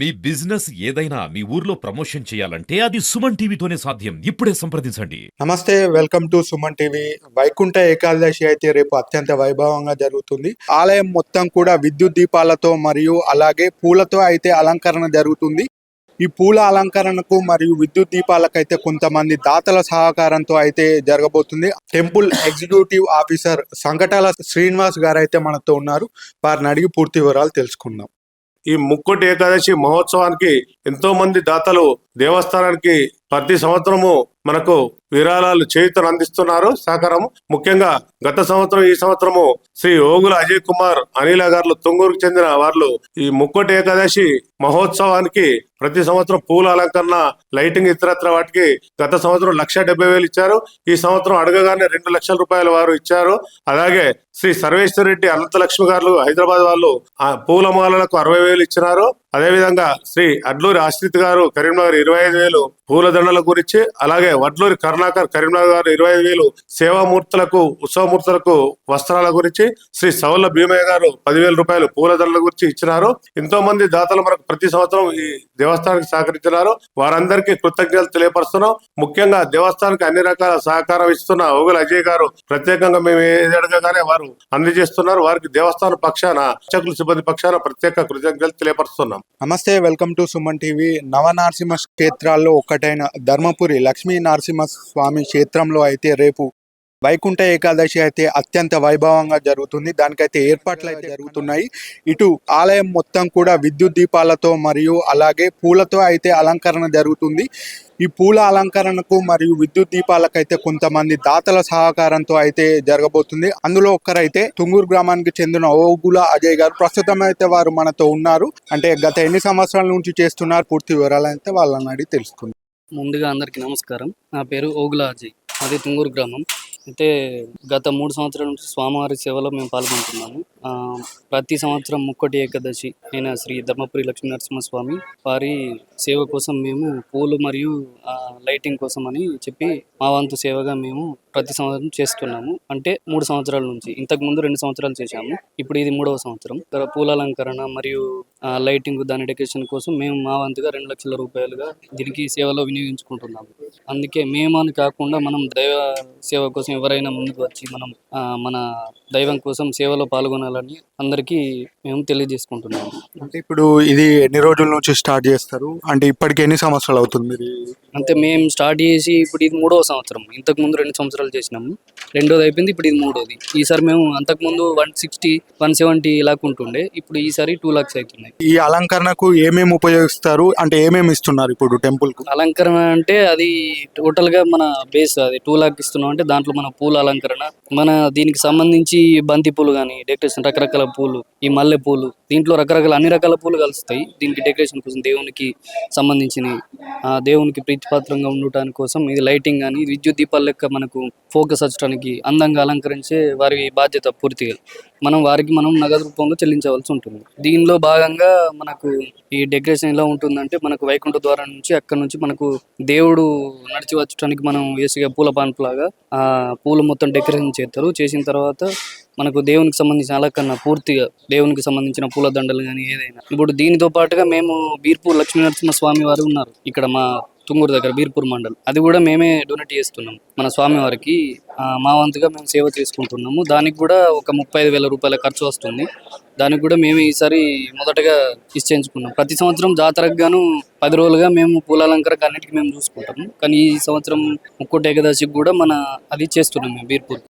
మీ business ఏదైనా మీ ఊర్లో promotion చేయాలంటే అది సుమన్ టీవీతోనే సాధ్యం. ఇప్పుడే సంప్రదించండి. నమస్తే welcome to Suman TV. Vaikuntha Ekadashi అయితే రేపు అత్యంత వైభవంగా జరుగుతుంది. ఆలయం మొత్తం కూడా విద్యుత్ దీపాలతో మరియు అలాగే పూలతో అయితే అలంకరణ జరుగుతుంది. ఈ పూల అలంకరణకు మరియు విద్యుత్ దీపాలకైతే కొంతమంది దాతల సహకారంతో అయితే జరగబోతుంది. Temple executive officer Sankatala Srinivas గారు అయితే మనతో ఉన్నారు. వారిని అడిగి పూర్తి వివరాలు తెలుసుకుందాం. ఈ ముక్కోటి ఏకాదశి మహోత్సవానికి ఎంతో మంది దాతలు దేవస్థానానికి ప్రతి సంవత్సరము మనకు విరాళాలు చేయుతను అందిస్తున్నారు. సహకారం ముఖ్యంగా గత సంవత్సరం ఈ సంవత్సరము శ్రీ ఓగుల అజయ్ కుమార్ అనిల గారు తుంగూరుకు చెందిన వాళ్ళు ఈ ముక్కోటి ఏకాదశి మహోత్సవానికి ప్రతి సంవత్సరం పూల అలంకరణ లైటింగ్ ఇతరత్ర వాటికి గత సంవత్సరం లక్ష డెబ్బై వేలు ఇచ్చారు. ఈ సంవత్సరం అడగగానే రెండు లక్షల రూపాయల వారు ఇచ్చారు. అలాగే శ్రీ సర్వేశ్వర రెడ్డి అనంతలక్ష్మి గారు హైదరాబాద్ వాళ్ళు ఆ పూల మాలలకు అరవై వేలు ఇచ్చినారు. అదేవిధంగా శ్రీ అడ్లూరి ఆశ్రిత్ గారు కరీంనగర్ ఇరవై ఐదు వేలు పూల దండల గురించి అలాగే వడ్లూరి కరుణాకర్ కరీంనగర్ గారు ఇరవై ఐదు వేలు సేవామూర్తులకు ఉత్సవమూర్తులకు వస్త్రాల గురించి శ్రీ సవల్ల భీమయ్య గారు పదివేల రూపాయలు పూల దండల గురించి ఇచ్చినారు. ఎంతో మంది దాతలు మనకు ప్రతి సంవత్సరం ఈ దేవస్థానానికి సహకరించినారు. వారందరికీ కృతజ్ఞతలు తెలియపరుస్తున్నాం. ముఖ్యంగా దేవస్థానానికి అన్ని రకాల సహకారం ఇస్తున్న ఓగుల అజయ్ గారు ప్రత్యేకంగా మేము ఏది అడగగానే వారు అందజేస్తున్నారు. వారికి దేవస్థాన పక్షాన అర్చకుల సిబ్బంది పక్షాన ప్రత్యేక కృతజ్ఞతలు తెలియపరుస్తున్నాం. నమస్తే welcome to Suman TV. Navanarasimha క్షేత్రాల్లో ఒక్కటైన ధర్మపురి లక్ష్మీ నరసింహ స్వామి క్షేత్రంలో అయితే రేపు వైకుంఠ ఏకాదశి అయితే అత్యంత వైభవంగా జరుగుతుంది. దానికైతే ఏర్పాట్లు అయితే జరుగుతున్నాయి. ఇటు ఆలయం మొత్తం కూడా విద్యుత్ దీపాలతో మరియు అలాగే పూలతో అయితే అలంకరణ జరుగుతుంది. ఈ పూల అలంకరణకు మరియు విద్యుత్ దీపాలకైతే కొంతమంది దాతల సహకారంతో అయితే జరగబోతుంది. అందులో ఒక్కరైతే తుంగూరు గ్రామానికి చెందిన ఓగుల అజయ్ గారు. ప్రస్తుతం అయితే వారు మనతో ఉన్నారు. అంటే గత ఎన్ని సంవత్సరాల నుంచి చేస్తున్నారు? పూర్తి వివరాలు అయితే వాళ్ళని అడిగి తెలుసుకుందాం. ముందుగా అందరికీ నమస్కారం. నా పేరు ఓగుల అజయ్. అది తుంగూరు గ్రామం. అంటే గత మూడు సంవత్సరాల నుంచి స్వామివారి సేవలో మేము పాల్గొంటున్నాము. ప్రతి సంవత్సరం ముక్కటి ఏకాదశి అయిన శ్రీ ధర్మపురి లక్ష్మీ నరసింహస్వామి వారి సేవ కోసం మేము పూలు మరియు లైటింగ్ కోసం అని చెప్పి మా వంతు సేవగా మేము ప్రతి సంవత్సరం చేస్తున్నాము. అంటే మూడు సంవత్సరాల నుంచి. ఇంతకు ముందు రెండు సంవత్సరాలు చేశాము. ఇప్పుడు ఇది మూడవ సంవత్సరం. పూల అలంకరణ మరియు లైటింగ్ దాని డెకరేషన్ కోసం మేము మా వంతుగా రెండు లక్షల రూపాయలుగా దీనికి సేవలో వినియోగించుకుంటున్నాము. అందుకే మేము అని కాకుండా మనం దైవ సేవ కోసం ఎవరైనా ముందుకు వచ్చి మనం మన దైవం కోసం సేవలో పాల్గొనాలని అందరికీ మేము తెలియజేసుకుంటున్నాము. అంటే ఇప్పుడు ఇది ఎన్ని రోజుల నుంచి స్టార్ట్ చేస్తారు? అంటే ఇప్పటికి ఎన్ని సంవత్సరాలు అవుతుంది అంటే మేము స్టార్ట్ చేసి ఇప్పుడు ఇది మూడవ సంవత్సరం. ఇంతకు ముందు రెండు సంవత్సరాలు చేసినాము. రెండోది అయిపోయింది ఇప్పుడు ఇది మూడోది. ఈసారి మేము అంతకు ముందు one sixty one seventy lakh ఉంటుండే. ఇప్పుడు ఈసారి టూ లాక్స్ అవుతున్నాయి. ఈ అలంకరణకు ఏమేమి ఉపయోగిస్తారు? అంటే ఏమేమి ఇస్తున్నారు ఇప్పుడు టెంపుల్కు అలంకరణ అంటే అది టోటల్గా మన బేస్ అది టూ లాక్ ఇస్తున్నాం అంటే దాంట్లో మన పూల అలంకరణ. మన దీనికి సంబంధించి బంతి పూలు కానీ డెకరేషన్ రకరకాల పూలు ఈ మల్లె పూలు. దీంట్లో రకరకాల అన్ని రకాల పూలు కలుస్తాయి. దీనికి డెకరేషన్ కోసం దేవునికి సంబంధించిన ఆ దేవునికి ప్రీతిపాత్రంగా ఉండటానికి కోసం ఇది లైటింగ్ కానీ విద్యుత్ దీపాల లెక్క మనకు ఫోకస్ వచ్చడానికి అందంగా అలంకరించే వారి బాధ్యత పూర్తిగా. మనం వారికి మనం నగదు రూపంలో చెల్లించవలసి ఉంటుంది. దీనిలో భాగంగా మనకు ఈ డెకరేషన్ ఎలా ఉంటుందంటే మనకు వైకుంఠ ద్వారం నుంచి అక్కడ నుంచి మనకు దేవుడు నడిచి వచ్చడానికి మనం వేసిగా పూల పాన్పులాగా ఆ పూలు మొత్తం డెకరేషన్ చేస్తారు. చేసిన తర్వాత మనకు దేవునికి సంబంధించిన అలంకరణ పూర్తిగా దేవునికి సంబంధించిన పూల దండలు కానీ ఏదైనా. ఇప్పుడు దీనితో పాటుగా మేము బీర్పూర్ లక్ష్మీ నరసింహ స్వామి వారు ఉన్నారు. ఇక్కడ మా తుంగూరు దగ్గర బీర్పూర్ మండల్. అది కూడా మేమే డొనేట్ చేస్తున్నాం. మన స్వామి వారికి మా వంతుగా మేము సేవ చేసుకుంటున్నాము. దానికి కూడా ఒక ముప్పై ఐదు వేల రూపాయల ఖర్చు వస్తుంది. దానికి కూడా మేము ఈసారి మొదటగా ఇచ్చేయించుకున్నాం ప్రతి సంవత్సరం జాతరకు గాను పది రోజులుగా మేము పూల అన్నిటికీ మేము చూసుకుంటాము. కానీ ఈ సంవత్సరం ముక్కోటి ఏకాదశికి కూడా మన అది చేస్తున్నాం మేము బీర్పూర్.